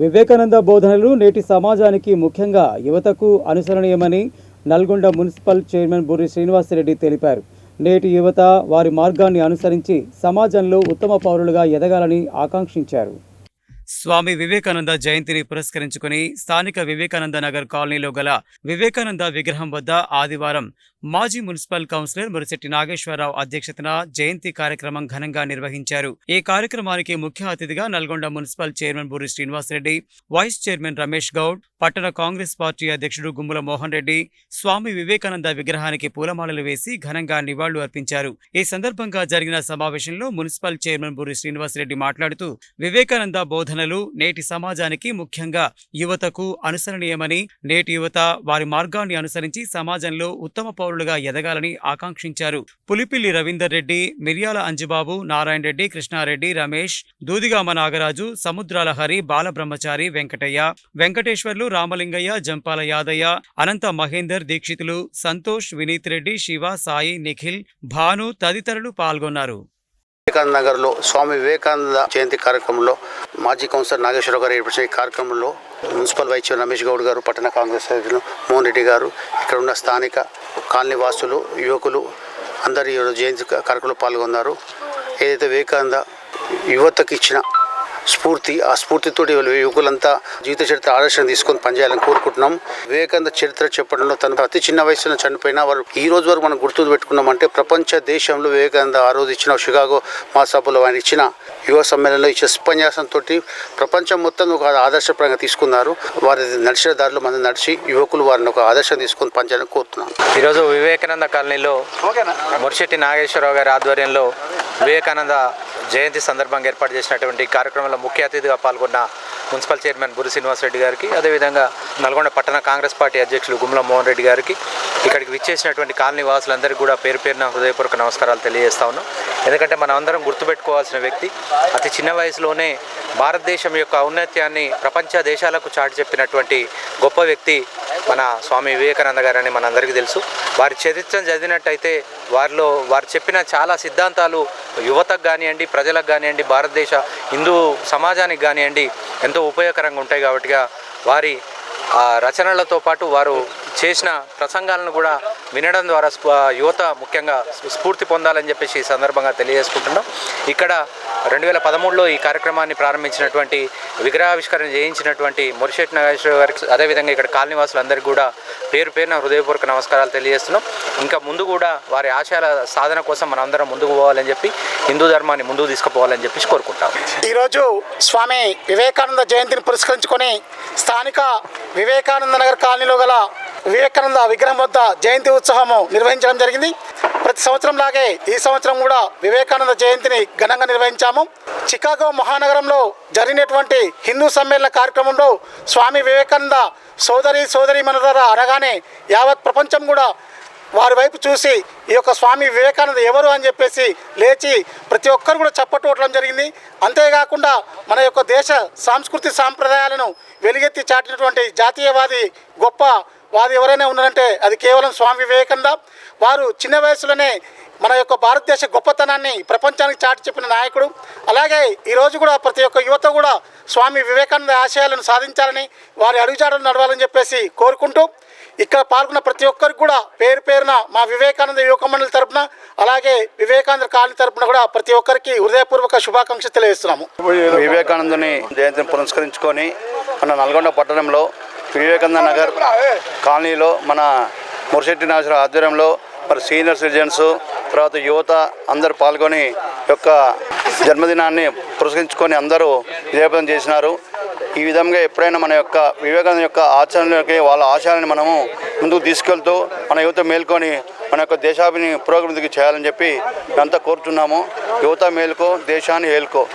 వివేకానంద బోధనలు నేటి సమాజానికి ముఖ్యంగా యువతకు అనుసరణీయమని నల్గొండ మున్సిపల్ చైర్మన్ బుర్రి శ్రీనివాసరెడ్డి తెలిపారు. నేటి యువత వారి మార్గాన్ని అనుసరించి సమాజంలో ఉత్తమ పౌరులుగా ఎదగాలని ఆకాంక్షించారు. స్వామి వివేకానంద జయంతిని పురస్కరించుకుని స్థానిక వివేకానంద నగర్ కాలనీలో గల వివేకానంద విగ్రహం వద్ద ఆదివారం మాజీ మున్సిపల్ కౌన్సిలర్ మురిశెట్టి నాగేశ్వరరావు అధ్యక్షతన జయంతి కార్యక్రమం ఘనంగా నిర్వహించారు. ఈ కార్యక్రమానికి ముఖ్య అతిథిగా Nalgonda municipal chairman Boori Srinivasa Reddy vice chairman Ramesh Goud పట్టణ కాంగ్రెస్ పార్టీ అధ్యక్షుడు గుమ్ముల మోహన్ రెడ్డి స్వామి వివేకానంద విగ్రహానికి పూలమాలలు వేసి ఘనంగా నివాళులు అర్పించారు. ఈ సందర్భంగా జరిగిన సమావేశంలో మున్సిపల్ చైర్మన్ బూరి శ్రీనివాసరెడ్డి మాట్లాడుతూ వివేకానంద బోధనలు నేటి సమాజానికి ముఖ్యంగా యువతకు అనుసరణీయమని నేటి యువత వారి మార్గాన్ని అనుసరించి సమాజంలో ఉత్తమ పౌరులుగా ఎదగాలని ఆకాంక్షించారు. పులిపిల్లి రవీందర్ రెడ్డి మిర్యాల అంజుబాబు నారాయణ రెడ్డి కృష్ణారెడ్డి రమేష్ దూదిగామ నాగరాజు సముద్రాల హరి బాలబ్రహ్మచారి వెంకటయ్య వెంకటేశ్వర్లు రామలింగయ్య జంపాల యాదయ్య అనంత మహేందర్ దీక్షితులు సంతోష్ వినీత్ రెడ్డి శివ సాయి నిఖిల్ భాను తదితరులు పాల్గొన్నారు. వివేకానంద నగర్లో స్వామి వివేకానంద జయంతి కార్యక్రమంలో మాజీ కౌన్సిలర్ నాగేశ్వరరావు గారు ఏర్పరిచిన ఈ కార్యక్రమంలో మున్సిపల్ వైస్ రమేష్ గౌడ్ గారు పట్టణ కాంగ్రెస్ అధ్యక్షులు మోహన్ రెడ్డి గారు ఇక్కడ ఉన్న స్థానిక కాలనీ వాసులు యువకులు అందరు ఈరోజు జయంతి కార్యక్రమంలో పాల్గొన్నారు. ఏదైతే వివేకానంద యువతకి ఇచ్చిన స్ఫూర్తి ఆ స్ఫూర్తితోటి యువకులంతా జీవిత చరిత్ర ఆదర్శం తీసుకొని పనిచేయాలని కోరుకుంటున్నాం. వివేకానంద చరిత్ర చెప్పడంలో తను అతి చిన్న వయసులో చనిపోయినా వారు ఈ రోజు వరకు మనం గుర్తు పెట్టుకున్నామంటే ప్రపంచ దేశంలో వివేకానంద ఆ రోజు ఇచ్చిన షికాగో మహాసభలో ఆయన ఇచ్చిన యువ సమ్మేళనంలో ఇచ్చిన ఉపన్యాసంతో ప్రపంచం మొత్తం ఒక ఆదర్శప్రాయంగా తీసుకున్నారు. వారి నడిచిన దారిలో మనం నడిచి యువకులు వారిని ఒక ఆదర్శం తీసుకొని పనిచేయాలని కోరుతున్నాం. ఈరోజు వివేకానంద కాలనీలో మురిశెట్టి నాగేశ్వరరావు గారి ఆధ్వర్యంలో వివేకానంద జయంతి సందర్భంగా ఏర్పాటు చేసినటువంటి కార్యక్రమంలో ముఖ్య అతిథిగా పాల్గొన్న మున్సిపల్ చైర్మన్ బురి శ్రీనివాసరెడ్డి గారికి అదేవిధంగా నల్గొండ పట్టణ కాంగ్రెస్ పార్టీ అధ్యక్షులు గుమ్మల మోహన్ రెడ్డి గారికి ఇక్కడికి విచ్చేసినటువంటి కాలనీ వాసులందరికీ కూడా పేరు పేరున హృదయపూర్వక నమస్కారాలు తెలియజేస్తా ఉన్నాం. ఎందుకంటే మనం అందరం గుర్తుపెట్టుకోవాల్సిన వ్యక్తి అతి చిన్న వయసులోనే భారతదేశం యొక్క ఔన్నత్యాన్ని ప్రపంచ దేశాలకు చాటి చెప్పినటువంటి గొప్ప వ్యక్తి మన స్వామి వివేకానంద గారని మనందరికీ తెలుసు. వారి చరిత్రను చదివినట్టయితే వారిలో వారు చెప్పిన చాలా సిద్ధాంతాలు యువతకు కానివ్వండి ప్రజలకు కానివ్వండి భారతదేశ హిందూ సమాజానికి కానివ్వండి ఎంతో ఉపయోగకరంగా ఉంటాయి కాబట్టిగా వారి ఆ రచనలతో పాటు వారు చేసిన ప్రసంగాలను కూడా వినడం ద్వారా స్ఫూ- యువత ముఖ్యంగా స్ఫూర్తి పొందాలని చెప్పేసి ఈ సందర్భంగా తెలియజేసుకుంటున్నాం. ఇక్కడ రెండు వేల పదమూడులో ఈ కార్యక్రమాన్ని ప్రారంభించినటువంటి విగ్రహావిష్కరణ చేయించినటువంటి మురిశెట్టి నాగేశ్వర గారికి అదేవిధంగా ఇక్కడ కాలనివాసులందరికీ కూడా పేరు పేరున హృదయపూర్వక నమస్కారాలు తెలియజేస్తున్నాం. ఇంకా ముందు కూడా వారి ఆశయాల సాధన కోసం మనం అందరం ముందుకు పోవాలని చెప్పి హిందూ ధర్మాన్ని ముందుకు తీసుకుపోవాలని చెప్పేసి కోరుకుంటాం. ఈరోజు స్వామి వివేకానంద జయంతిని పురస్కరించుకొని స్థానిక వివేకానంద నగర్ కాలనీలో గల వివేకానంద విగ్రహం వద్ద జయంతి ఉత్సవము నిర్వహించడం జరిగింది. ప్రతి సంవత్సరం లాగే ఈ సంవత్సరం కూడా వివేకానంద జయంతిని ఘనంగా నిర్వహించాము. చికాగో మహానగరంలో జరిగినటువంటి హిందూ సమ్మేళన కార్యక్రమంలో స్వామి వివేకానంద సోదరి సోదరి మనర అనగానే యావత్ ప్రపంచం కూడా వారి వైపు చూసి ఈ యొక్క స్వామి వివేకానంద ఎవరు అని చెప్పేసి లేచి ప్రతి ఒక్కరు కూడా చప్పట్టు జరిగింది. అంతేకాకుండా మన యొక్క దేశ సాంస్కృతిక సాంప్రదాయాలను వెలుగెత్తి చాటినటువంటి జాతీయవాది గొప్ప వారు ఎవరైనా ఉన్నారంటే అది కేవలం స్వామి వివేకానంద వారు చిన్న వయసులోనే మన యొక్క భారతదేశ గొప్పతనాన్ని ప్రపంచానికి చాటి చెప్పిన నాయకుడు. అలాగే ఈరోజు కూడా ప్రతి ఒక్క యువత కూడా స్వామి వివేకానంద ఆశయాలను సాధించాలని వారి అడుగుజాడలు నడవాలని చెప్పేసి కోరుకుంటూ ఇక్కడ పాల్గొన్న ప్రతి ఒక్కరికి కూడా పేరు పేరున మా వివేకానంద యువక మండలి తరపున అలాగే వివేకానంద కాలనీ తరపున కూడా ప్రతి ఒక్కరికి హృదయపూర్వక శుభాకాంక్షలు తెలియజేస్తున్నాము. వివేకానందుని జయంతిని పురస్కరించుకొని మన నల్గొండ పట్టణంలో వివేకానంద నగర్ కాలనీలో మన మురిశెట్టి నాగేశ్వర ఆధ్వర్యంలో మరి సీనియర్ సిటిజన్స్ తర్వాత యువత అందరూ పాల్గొని యొక్క జన్మదినాన్ని పురస్కరించుకొని అందరూ విజయపదం చేసినారు. ఈ విధంగా ఎప్పుడైనా మన యొక్క వివేకానంద యొక్క ఆచరణలోకి వాళ్ళ ఆశయాలను మనము ముందుకు తీసుకెళ్తూ మన యువత మేల్కొని మన యొక్క దేశాభిని పురోగతికి చేయాలని చెప్పి మేమంతా కోరుతున్నాము యువత మేలుకో దేశాన్ని ఏలుకో.